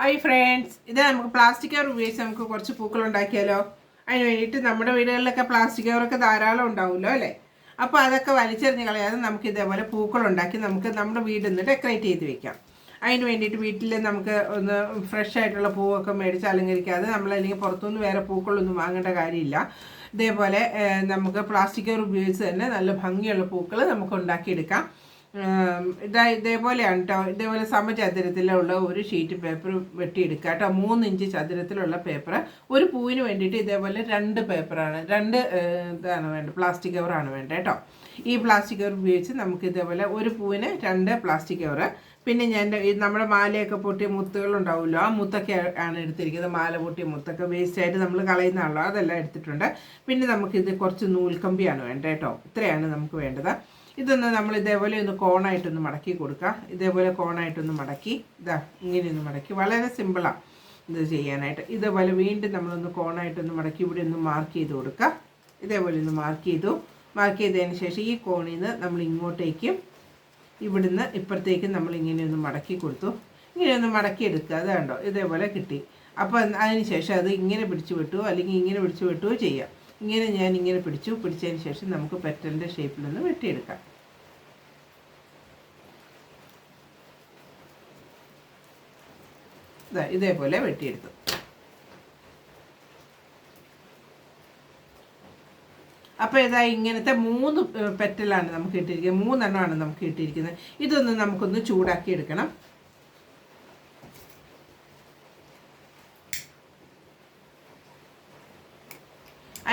Hi friends ഇത് നമുക്ക് plastic cover ഉപയോഗിച്ച് നമുക്ക് കുറച്ച് പൂക്കൾ ഉണ്ടാക്കിയാലോ? അതിന് വേണ്ടിയിട്ട് നമ്മുടെ വീടുകളിലൊക്കെ പ്ലാസ്റ്റിക് കവറൊക്കെ ധാരാളം ഉണ്ടാവുമല്ലോ അല്ലേ? അപ്പോൾ അതൊക്കെ വലിച്ചെറിഞ്ഞ് കളയാതെ നമുക്ക് ഇതേപോലെ പൂക്കൾ ഉണ്ടാക്കി നമുക്ക് നമ്മുടെ വീടൊന്ന് ഡെക്കറേറ്റ് ചെയ്ത് വെക്കാം. അതിന് വേണ്ടിയിട്ട് വീട്ടിൽ നമുക്ക് ഒന്ന് ഫ്രഷ് ആയിട്ടുള്ള പൂവൊക്കെ മേടിച്ച് അലങ്കരിക്കാതെ നമ്മൾ അല്ലെങ്കിൽ പുറത്തുനിന്ന് വേറെ പൂക്കളൊന്നും വാങ്ങേണ്ട കാര്യമില്ല. ഇതേപോലെ നമുക്ക് പ്ലാസ്റ്റിക് കവർ ഉപയോഗിച്ച് തന്നെ നല്ല ഭംഗിയുള്ള പൂക്കൾ നമുക്ക് ഉണ്ടാക്കിയെടുക്കാം. ഇതാ ഇതേപോലെയാണ് കേട്ടോ ഇതേപോലെ സമചതുരത്തിലുള്ള ഒരു ഷീറ്റ് പേപ്പർ വെട്ടിയെടുക്കുക കേട്ടോ മൂന്ന് ഇഞ്ച് ചതുരത്തിലുള്ള പേപ്പർ. ഒരു പൂവിന് വേണ്ടിയിട്ട് ഇതേപോലെ രണ്ട് പേപ്പറാണ്. രണ്ട് ഇതാണ് വേണ്ടത്. പ്ലാസ്റ്റിക് കവറാണ് വേണ്ടത് കേട്ടോ ഈ പ്ലാസ്റ്റിക് കവർ ഉപയോഗിച്ച് നമുക്ക് ഇതേപോലെ ഒരു പൂവിന് രണ്ട് പ്ലാസ്റ്റിക് കവർ. പിന്നെ ഞാൻ നമ്മുടെ മാലയൊക്കെ പൊട്ടിയ മുത്തുകൾ ഉണ്ടാവുമല്ലോ ആ മുത്തൊക്കെ ആണ് എടുത്തിരിക്കുന്നത്. മാല പൊട്ടിയ മുത്തൊക്കെ വേസ്റ്റ് ആയിട്ട് നമ്മൾ കളയുന്നതാണല്ലോ അതെല്ലാം എടുത്തിട്ടുണ്ട്. പിന്നെ നമുക്കിത് കുറച്ച് നൂൽക്കമ്പിയാണ് വേണ്ടത് കേട്ടോ ഇത്രയാണ് നമുക്ക് വേണ്ടത്. ഇതൊന്ന് നമ്മൾ ഇതേപോലെ ഒന്ന് കോണായിട്ടൊന്ന് മടക്കി കൊടുക്കുക ഇതേപോലെ കോണായിട്ടൊന്ന് മടക്കി. ഇതാ ഇങ്ങനെയൊന്ന് മടക്കി. വളരെ സിമ്പിളാണ് ഇത് ചെയ്യാനായിട്ട്. ഇതേപോലെ വീണ്ടും നമ്മളൊന്ന് കോണായിട്ടൊന്ന് മടക്കി ഇവിടെ ഒന്ന് മാർക്ക് ചെയ്ത് കൊടുക്കുക ഇതേപോലെ ഒന്ന് മാർക്ക് ചെയ്തു. മാർക്ക് ചെയ്തതിന് ശേഷം ഈ കോണിൽ നിന്ന് നമ്മൾ ഇങ്ങോട്ടേക്കും ഇവിടുന്ന് ഇപ്പുറത്തേക്കും നമ്മൾ ഇങ്ങനെയൊന്ന് മടക്കി കൊടുത്തു. ഇങ്ങനെയൊന്ന് മടക്കി എടുക്കുക. അത് കണ്ടോ ഇതേപോലെ കിട്ടി. അപ്പോൾ അതിന് ശേഷം അത് ഇങ്ങനെ പിടിച്ചു വിട്ടു അല്ലെങ്കിൽ ഇങ്ങനെ പിടിച്ചു വിട്ടുകയോ ചെയ്യാം. ഇങ്ങനെ ഞാൻ ഇങ്ങനെ പിടിച്ചു. പിടിച്ചതിന് ശേഷം നമുക്ക് പെറ്റലിന്റെ നിന്ന് വെട്ടിയെടുക്കാം. ഇതേപോലെ വെട്ടിയെടുത്തു. അപ്പോൾ ഇതാ ഇങ്ങനത്തെ മൂന്ന് പെറ്റലാണ് നമുക്ക് ഇട്ടിരിക്കുന്നത്. മൂന്നെണ്ണമാണ് നമുക്ക് ഇട്ടിരിക്കുന്നത്. ഇതൊന്ന് നമുക്കൊന്ന് ചൂടാക്കി എടുക്കണം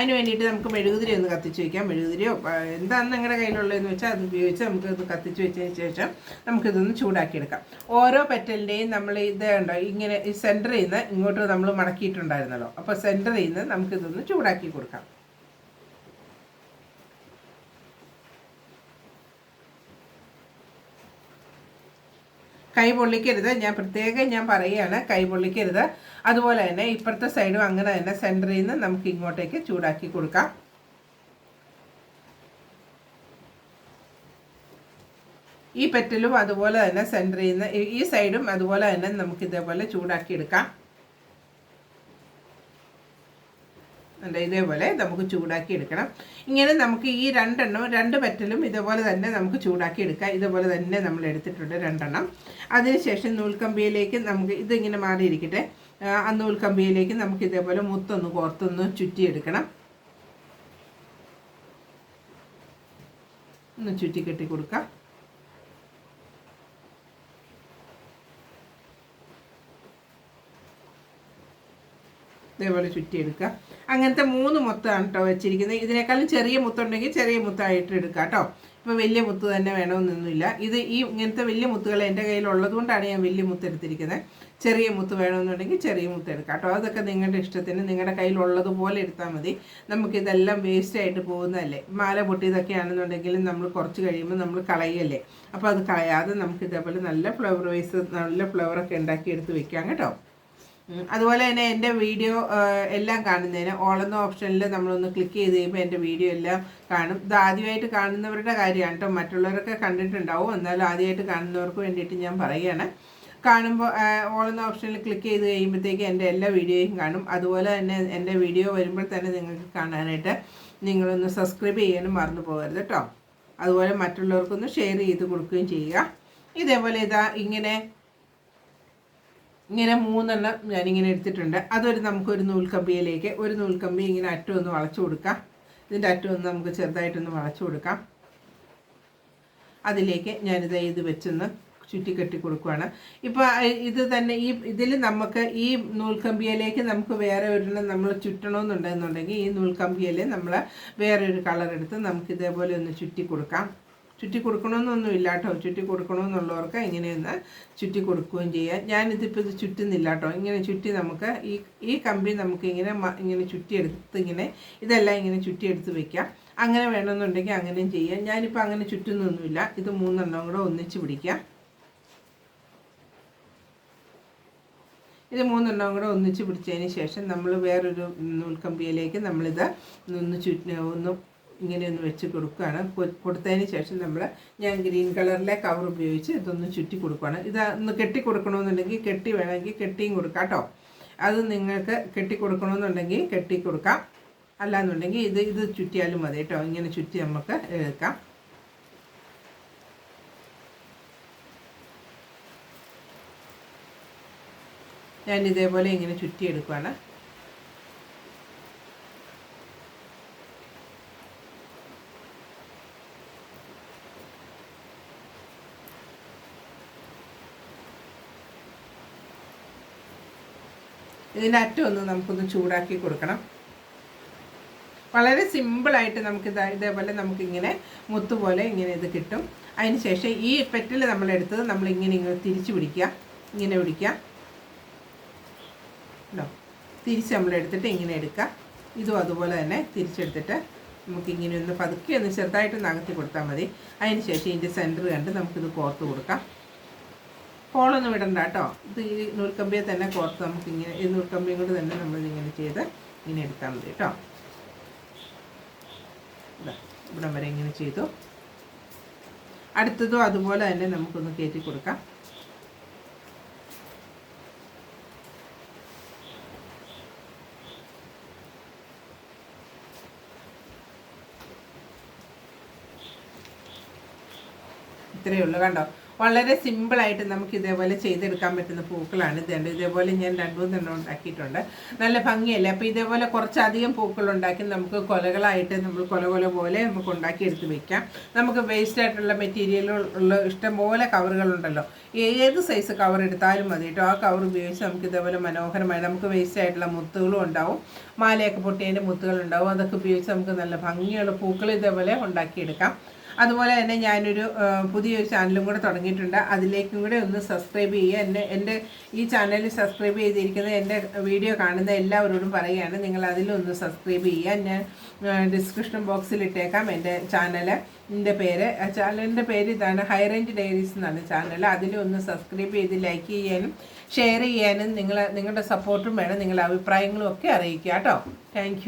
അതിന് വേണ്ടിയിട്ട് നമുക്ക് മെഴുകുതിരി ഒന്ന് കത്തിച്ച് വയ്ക്കാം മെഴുകുതിരിയോ എന്താണ് നിങ്ങളുടെ കയ്യിലുള്ളതെന്ന് വെച്ചാൽ അത് ഉപയോഗിച്ച് നമുക്ക് ഇത് കത്തിച്ച് വെച്ചതിന് ശേഷം നമുക്കിതൊന്ന് ചൂടാക്കിയെടുക്കാം. ഓരോ പെറ്റലിന്റെയും നമ്മൾ ഇത് ഉണ്ടോ ഇങ്ങനെ ഈ സെന്ററിൽ നിന്ന് ഇങ്ങോട്ട് നമ്മൾ മടക്കിയിട്ടുണ്ടായിരുന്നല്ലോ. അപ്പോൾ സെന്ററിൽ നിന്ന് നമുക്കിതൊന്ന് ചൂടാക്കി കൊടുക്കാം. കൈ പൊള്ളിക്കരുത്. ഞാൻ പ്രത്യേകം ഞാൻ പറയുകയാണ് കൈ പൊള്ളിക്കരുത്. അതുപോലെ തന്നെ ഇപ്പുറത്തെ സൈഡും അങ്ങനെ തന്നെ സെന്ററിൽ നിന്ന് നമുക്ക് ഇങ്ങോട്ടേക്ക് ചൂടാക്കി കൊടുക്കാം. ഈ പെറ്റലും അതുപോലെ തന്നെ സെന്ററിൽ നിന്ന് ഈ- സൈഡും അതുപോലെ തന്നെ നമുക്ക് ഇതേപോലെ ചൂടാക്കി എടുക്കാം. ഉണ്ട് ഇതേപോലെ നമുക്ക് ചൂടാക്കി എടുക്കണം. ഇങ്ങനെ നമുക്ക് ഈ രണ്ടെണ്ണം രണ്ട് പറ്റലും ഇതേപോലെ തന്നെ നമുക്ക് ചൂടാക്കി എടുക്കാം. ഇതുപോലെ തന്നെ നമ്മൾ എടുത്തിട്ടുണ്ട് രണ്ടെണ്ണം. അതിനുശേഷം നൂൽക്കമ്പിയിലേക്ക് നമുക്ക് ഇതിങ്ങനെ മാറിയിരിക്കട്ടെ. ആ നൂൽക്കമ്പിയിലേക്ക് നമുക്ക് ഇതേപോലെ മുത്തൊന്ന് കോർത്തൊന്ന് ചുറ്റിയെടുക്കണം. ഒന്ന് ചുറ്റി കെട്ടി കൊടുക്കാം ഇതേപോലെ ചുറ്റിയെടുക്കുക. അങ്ങനത്തെ മൂന്ന് മുത്താണ് കേട്ടോ വെച്ചിരിക്കുന്നത്. ഇതിനേക്കാളും ചെറിയ മുത്തുണ്ടെങ്കിൽ ചെറിയ മുത്തായിട്ട് എടുക്കുക കേട്ടോ ഇപ്പോൾ വലിയ മുത്ത് തന്നെ വേണമെന്നൊന്നുമില്ല. ഇത് ഈ ഇങ്ങനത്തെ വലിയ മുത്തുകൾ എന്റെ കയ്യിലുള്ളത് കൊണ്ടാണ് ഞാൻ വലിയ മുത്ത് എടുത്തിരിക്കുന്നത്. ചെറിയ മുത്ത് വേണമെന്നുണ്ടെങ്കിൽ ചെറിയ മുത്ത് എടുക്കാം കേട്ടോ അതൊക്കെ നിങ്ങളുടെ ഇഷ്ടത്തിന് നിങ്ങളുടെ കയ്യിലുള്ളതുപോലെ എടുത്താൽ മതി. നമുക്കിതെല്ലാം വേസ്റ്റ് ആയിട്ട് പോകുന്നതല്ലേ. മാല പൊട്ടിയതൊക്കെയാണെന്നുണ്ടെങ്കിലും നമ്മൾ കുറച്ച് കഴിയുമ്പോൾ നമ്മൾ കളയല്ലേ അപ്പോൾ അത് കളയാതെ നമുക്ക് ഇതേപോലെ നല്ല ഫ്ലവർ വൈസ് നല്ല ഫ്ലവറൊക്കെ ഉണ്ടാക്കി എടുത്ത് വെക്കാം കേട്ടോ. അതുപോലെ തന്നെ എന്റെ വീഡിയോ എല്ലാം കാണുന്നതിന് ഓൾ എന്ന ഓപ്ഷനിൽ നമ്മളൊന്ന് ക്ലിക്ക് ചെയ്ത് കഴിയുമ്പോൾ എന്റെ വീഡിയോ എല്ലാം കാണും. ഇത് ആദ്യമായിട്ട് കാണുന്നവരുടെ കാര്യമാണ് കേട്ടോ മറ്റുള്ളവരൊക്കെ കണ്ടിട്ടുണ്ടാവും. എന്നാലും ആദ്യമായിട്ട് കാണുന്നവർക്ക് വേണ്ടിയിട്ട് ഞാൻ പറയുകയാണ്. കാണുമ്പോൾ ഓൾ എന്ന ഓപ്ഷനിൽ ക്ലിക്ക് ചെയ്ത് കഴിയുമ്പോഴത്തേക്ക് എന്റെ എല്ലാ വീഡിയോയും കാണും. അതുപോലെ തന്നെ എന്റെ വീഡിയോ വരുമ്പോൾ തന്നെ നിങ്ങൾക്ക് കാണാനായിട്ട് നിങ്ങളൊന്ന് സബ്സ്ക്രൈബ് ചെയ്യാനും മറന്നു പോകരുത് കേട്ടോ അതുപോലെ മറ്റുള്ളവർക്കൊന്ന് ഷെയർ ചെയ്ത് കൊടുക്കുകയും ചെയ്യുക. ഇതേപോലെ ഇതാ ഇങ്ങനെ ഇങ്ങനെ മൂന്നെണ്ണം ഞാനിങ്ങനെ എടുത്തിട്ടുണ്ട്. അതൊരു നമുക്കൊരു നൂൽക്കമ്പിയിലേക്ക് ഒരു നൂൽക്കമ്പി ഇങ്ങനെ അറ്റം ഒന്ന് വളച്ചു കൊടുക്കാം. ഇതിന്റെ അറ്റം ഒന്ന് നമുക്ക് ചെറുതായിട്ടൊന്ന് വളച്ചു കൊടുക്കാം. അതിലേക്ക് ഞാനിത് ഇത് വെച്ചൊന്ന് ചുറ്റിക്കെട്ടി കൊടുക്കുവാണ്. ഇപ്പോൾ ഇത് തന്നെ ഈ ഇതിൽ നമുക്ക് ഈ നൂൽക്കമ്പിയിലേക്ക് നമുക്ക് വേറെ ഒരെണ്ണം നമ്മൾ ചുറ്റണമെന്നുണ്ടെന്നുണ്ടെങ്കിൽ ഈ നൂൽക്കമ്പിയിൽ നമ്മൾ വേറെ ഒരു കളർ എടുത്ത് നമുക്ക് ഇതേപോലെ ഒന്ന് ചുറ്റി കൊടുക്കാം. ചുറ്റി കൊടുക്കണമെന്നൊന്നുമില്ല കേട്ടോ ചുറ്റി കൊടുക്കണമെന്നുള്ളവർക്ക് ഇങ്ങനെയൊന്ന് ചുറ്റി കൊടുക്കുകയും ചെയ്യാം. ഞാനിതിപ്പോൾ ഇത് ചുറ്റുന്നില്ല കേട്ടോ ഇങ്ങനെ ചുറ്റി നമുക്ക് ഈ ഈ കമ്പി നമുക്ക് ഇങ്ങനെ ഇങ്ങനെ ചുറ്റിയെടുത്ത് ഇങ്ങനെ ഇതെല്ലാം ഇങ്ങനെ ചുറ്റിയെടുത്ത് വെക്കാം. അങ്ങനെ വേണമെന്നുണ്ടെങ്കിൽ അങ്ങനെയും ചെയ്യാം. ഞാനിപ്പോൾ അങ്ങനെ ചുറ്റുന്നൊന്നുമില്ല. ഇത് മൂന്നെണ്ണം കൂടെ ഒന്നിച്ച് പിടിക്കാം. ഇത് മൂന്നെണ്ണം കൂടെ ഒന്നിച്ച് പിടിച്ചതിന് ശേഷം നമ്മൾ വേറൊരു നൂൽക്കമ്പിയിലേക്ക് നമ്മളിത് ഒന്ന് ചുറ്റി ഒന്ന് ഇങ്ങനെ ഒന്ന് വെച്ച് കൊടുക്കുകയാണ്. കൊടുത്തതിന് ശേഷം നമ്മൾ ഞാൻ ഗ്രീൻ കളറിലെ കവർ ഉപയോഗിച്ച് ഇതൊന്ന് ചുറ്റി കൊടുക്കുകയാണ്. ഇത് ഒന്ന് കെട്ടി കൊടുക്കണമെന്നുണ്ടെങ്കിൽ കെട്ടി വേണമെങ്കിൽ കെട്ടിയും കൊടുക്കാം കേട്ടോ. അത് നിങ്ങൾക്ക് കെട്ടി കൊടുക്കണമെന്നുണ്ടെങ്കിൽ കെട്ടി കൊടുക്കാം. അല്ലാന്നുണ്ടെങ്കിൽ ഇത് ഇത് ചുറ്റിയാലും മതി കേട്ടോ. ഇങ്ങനെ ചുറ്റി നമുക്ക് എടുക്കാം. ഞാൻ ഇതേപോലെ ഇങ്ങനെ ചുറ്റി ചുറ്റിയെടുക്കുകയാണ്. ഇതിന്റെ അറ്റം ഒന്ന് നമുക്കൊന്ന് ചൂടാക്കി കൊടുക്കണം. വളരെ സിമ്പിളായിട്ട് നമുക്ക് ഇതാ ഇതേപോലെ നമുക്കിങ്ങനെ മുത്തുപോലെ ഇങ്ങനെ ഇത് കിട്ടും. അതിന് ശേഷം ഈ പെറ്റിൽ നമ്മളെടുത്തത് നമ്മളിങ്ങനെ ഇങ്ങനെ തിരിച്ച് തിരിച്ചു പിടിക്കുക. ഇങ്ങനെ പിടിക്കുക. ഉണ്ടോ തിരിച്ച് നമ്മളെടുത്തിട്ട് ഇങ്ങനെ എടുക്കുക. ഇതും അതുപോലെ തന്നെ തിരിച്ചെടുത്തിട്ട് നമുക്കിങ്ങനെ ഒന്ന് പതുക്കെ ഒന്ന് ചെറുതായിട്ട് നകത്തി കൊടുത്താൽ മതി. അതിന് ശേഷം ഇതിന്റെ സെന്റർ കണ്ട് നമുക്കിത് കോർത്ത് കൊടുക്കാം. കോളൊന്നും ഇടണ്ട കേട്ടോ. ഇത് ഈ നൂൽക്കമ്പിയെ തന്നെ കോർത്ത് നമുക്ക് ഇങ്ങനെ ഈ നൂൽക്കമ്പിയും കൊണ്ട് തന്നെ നമ്മളിതിങ്ങനെ ചെയ്ത് ഇങ്ങനെ എടുത്താൽ മതി കേട്ടോ. ഇവിടം വരെ ഇങ്ങനെ ചെയ്തു. അടുത്തതും അതുപോലെ തന്നെ നമുക്കൊന്ന് കയറ്റി കൊടുക്കാം. ഇത്രയേ ഉള്ളൂ കണ്ടോ? വളരെ സിമ്പിളായിട്ട് നമുക്ക് ഇതേപോലെ ചെയ്തെടുക്കാൻ പറ്റുന്ന പൂക്കളാണ് ഇത് കണ്ടോ? ഇതേപോലെ ഞാൻ രണ്ട് മൂന്നെണ്ണം ഉണ്ടാക്കിയിട്ടുണ്ട്. നല്ല ഭംഗിയല്ലേ? അപ്പോൾ ഇതേപോലെ കുറച്ചധികം പൂക്കൾ ഉണ്ടാക്കി നമുക്ക് കൊലകളായിട്ട് നമ്മൾ കൊല കൊല പോലെ നമുക്ക് ഉണ്ടാക്കിയെടുത്ത് വെക്കാം. നമുക്ക് വേസ്റ്റ് ആയിട്ടുള്ള മെറ്റീരിയലുകൾ ഉള്ള ഇഷ്ടംപോലെ കവറുകളുണ്ടല്ലോ ഏത് സൈസ് കവർ എടുത്താലും മതി കേട്ടോ. ആ കവർ ഉപയോഗിച്ച് നമുക്ക് ഇതേപോലെ മനോഹരമായി നമുക്ക് വേസ്റ്റ് ആയിട്ടുള്ള മുത്തുകളും ഉണ്ടാവും. മാലയൊക്കെ പൊട്ടിയതിന്റെ മുത്തുകൾ ഉണ്ടാവും. അതൊക്കെ ഉപയോഗിച്ച് നമുക്ക് നല്ല ഭംഗിയുള്ള പൂക്കൾ ഇതേപോലെ ഉണ്ടാക്കിയെടുക്കാം. അതുപോലെ തന്നെ ഞാനൊരു പുതിയൊരു ചാനലും കൂടെ തുടങ്ങിയിട്ടുണ്ട്. അതിലേക്കും കൂടെ ഒന്ന് സബ്സ്ക്രൈബ് ചെയ്യുക. എന്നെ എന്റെ ഈ ചാനലിൽ സബ്സ്ക്രൈബ് ചെയ്തിരിക്കുന്ന എന്റെ വീഡിയോ കാണുന്ന എല്ലാവരോടും പറയുകയാണ്. നിങ്ങൾ അതിലൊന്ന് സബ്സ്ക്രൈബ് ചെയ്യുക. ഞാൻ ഡിസ്ക്രിപ്ഷൻ ബോക്സിൽ ഇട്ടേക്കാം എന്റെ ചാനൽ എന്റെ പേര് ചാനലിന്റെ പേര് ഇതാണ് ഹൈ റേഞ്ച് ഡയറീസ് എന്നാണ് ചാനൽ. അതിലൊന്ന് സബ്സ്ക്രൈബ് ചെയ്ത് ലൈക്ക് ചെയ്യാനും ഷെയർ ചെയ്യാനും നിങ്ങൾ നിങ്ങളുടെ സപ്പോർട്ടും വേണം. നിങ്ങളുടെ അഭിപ്രായങ്ങളും ഒക്കെ അറിയിക്കുക കേട്ടോ. താങ്ക്